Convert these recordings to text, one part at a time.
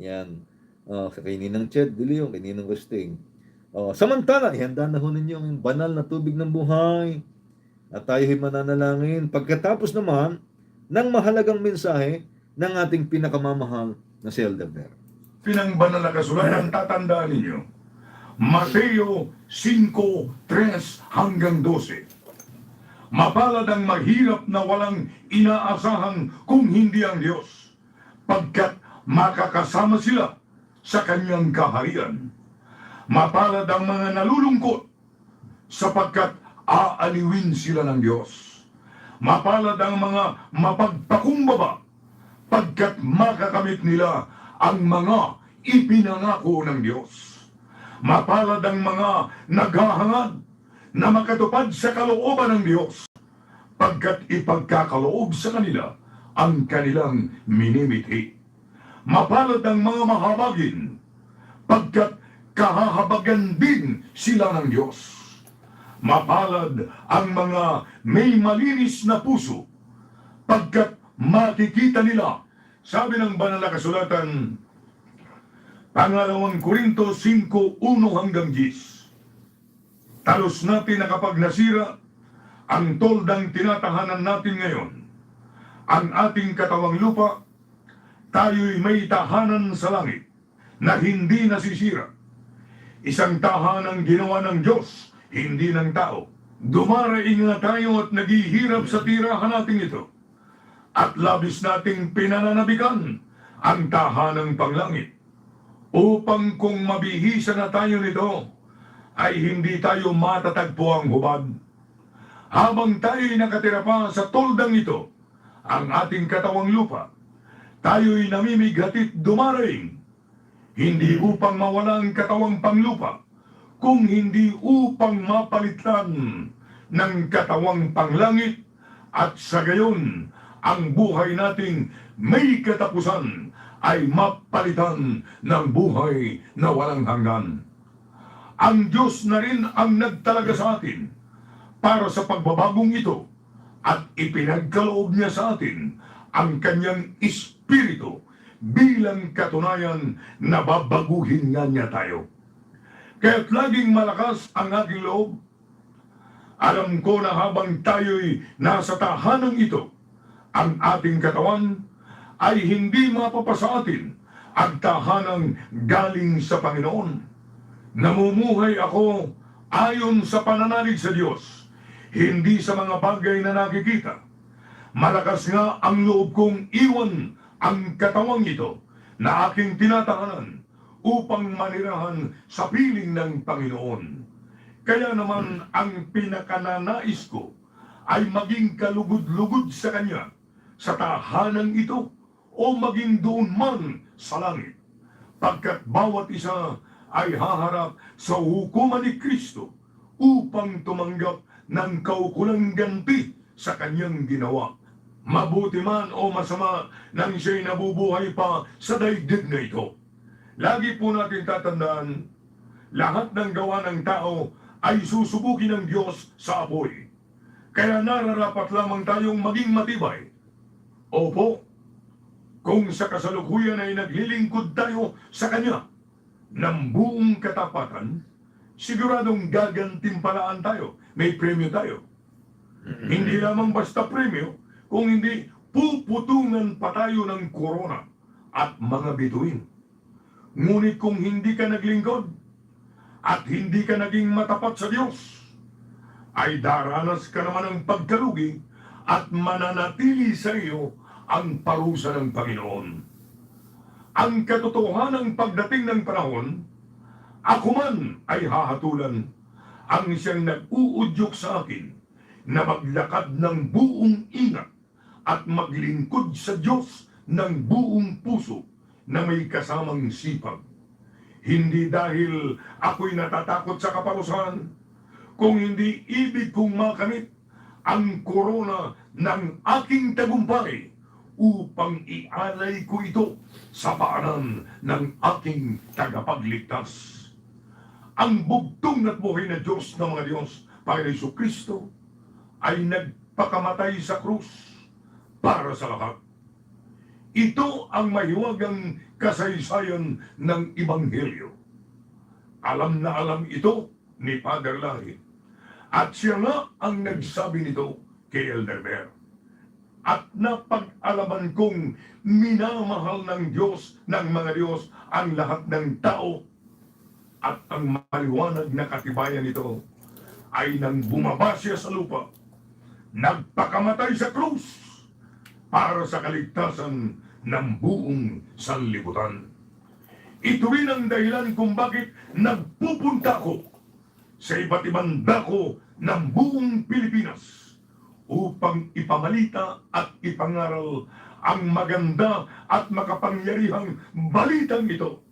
Yan. Oh, sa kay Ninang Ched, Dili yung kay Ninang Resting. Oh, samantala, ihanda na ho ninyo ang banal na tubig ng buhay. At tayo'y mananalangin. Pagkatapos naman ng mahalagang mensahe ng ating pinakamamahal na si Elder pinangbanal na kasulatan, tatandaan ninyo. Mateo 5, 3 hanggang 12. Mapalad ang mahirap na walang inaasahan kung hindi ang Diyos, pagkat makakasama sila sa kanyang kaharian. Mapalad ang mga nalulungkot, sapagkat aaliwin sila ng Diyos. Mapalad ang mga mapagpakumbaba, pagkat makakamit nila ang mga ipinangako ng Diyos. Mapalad ang mga naghahangad na makatupad sa kalooban ng Diyos, pagkat ipagkakaloob sa kanila ang kanilang minimithi. Mapalad ang mga mahabagin, pagkat kahahabagan din sila ng Diyos. Mapalad ang mga may malinis na puso, pagkat makikita nila, sabi ng banal na kasulatan, Pangalawang Korinto 5, 1 hanggang 10. Talos natin na kapag nasira ang toldang tinatahanan natin ngayon, ang ating katawang lupa, tayo'y may tahanan sa langit na hindi nasisira. Isang tahanang ginawa ng Diyos, hindi ng tao. Dumaraing nga tayo at naghihirap sa tirahan natin ito. At labis nating pinananabikan ang tahanang panglangit. Upang kung mabihisa na tayo nito, ay hindi tayo matatagpo ang hubad. Habang tayo'y nakatira pa sa toldang ito, ang ating katawang lupa, tayo'y namimighatit dumaraing, hindi upang mawala ang katawang panglupa, kung hindi upang mapalitan ng katawang panglangit at sa gayon ang buhay nating may katapusan ay mapalitan ng buhay na walang hanggan. Ang Diyos na rin ang nagtalaga sa atin para sa pagbabagong ito at ipinagkaloob niya sa atin ang kanyang espiritu bilang katunayan na babaguhin nga niya tayo. Kaya't laging malakas ang aking loob. Alam ko na habang tayo'y nasa tahanang ito, ang ating katawan ay hindi mapapasa atin ang tahanang galing sa Panginoon. Namumuhay ako ayon sa pananalig sa Diyos, hindi sa mga bagay na nakikita. Malakas nga ang loob kong iwan ang katawang ito na aking tinatahanan upang manirahan sa piling ng Panginoon. Kaya naman ang pinakananais ko ay maging kalugod-lugod sa Kanya sa tahanan ito o maging doon man sa langit. Pagkat bawat isa ay haharap sa hukuman ni Kristo upang tumanggap ng kaukulang ganti sa kanyang ginawa. Mabuti man o masama nang siya'y nabubuhay pa sa daigdig na ito. Lagi po natin tatandaan, lahat ng gawa ng tao ay susubukin ng Diyos sa apoy. Kaya nararapat lamang tayong maging matibay. Opo, kung sa kasalukuyan ay naglilingkod tayo sa Kanya ng buong katapatan, siguradong gagantimpalaan tayo. May premyo tayo. Hindi lamang basta premyo, kung hindi puputungan pa tayo ng korona at mga bituin. Ngunit kung hindi ka naglingkod at hindi ka naging matapat sa Diyos, ay daranas ka naman ng pagkalugi at mananatili sa iyo ang parusa ng Panginoon. Ang katotohanan pagdating ng panahon, ako man ay hahatulan ang siyang nag-uudyok sa akin na maglakad ng buong ingat at maglingkod sa Diyos ng buong puso na may kasamang sipag. Hindi dahil ako'y natatakot sa kaparusahan, kung hindi ibig kong makamit ang korona ng aking tagumpay upang ialay ko ito sa paanan ng aking tagapagligtas. Ang bugtong at buhay na Diyos ng mga Diyos, Panginoon Kristo, ay nagpakamatay sa krus para sa lahat. Ito ang mahiwagang kasaysayan ng Ibanghelyo. Alam na alam ito ni Father Larry. At siya nga ang nagsabi nito kay Elder Bear. At napag-alaman kong minamahal ng Diyos ng mga Diyos ang lahat ng tao at ang maliwanag na katibayan nito ay nang bumaba siya sa lupa, nagpakamatay sa krus para sa kaligtasan ng buong sanlibutan. Ito rin ang dahilan kung bakit nagpupunta ako sa iba't ibang dako ng buong Pilipinas upang ipamalita at ipangaral ang maganda at makapangyarihang balitang ito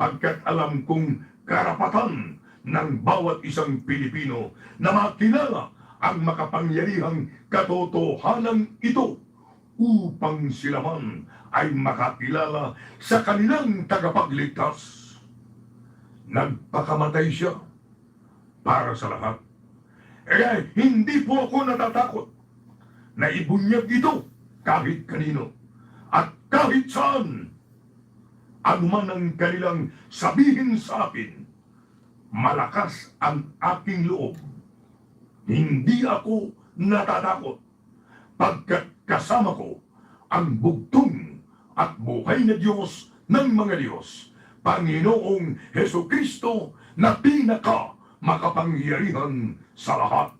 pagkat alam kong karapatan ng bawat isang Pilipino na makilala ang makapangyarihang katotohanan ito upang sila man ay makakilala sa kanilang tagapagligtas. Nagpakamatay siya para sa lahat. Kaya hindi po ako natatakot na ibunyag ito kahit kanino at kahit saan. Anuman ang kanilang sabihin sa akin, malakas ang aking loob. Hindi ako natatakot pagkat kasama ko ang bugtong at buhay na Diyos ng mga Diyos, Panginoong Heso Kristo na pinaka makapangyarihan sa lahat.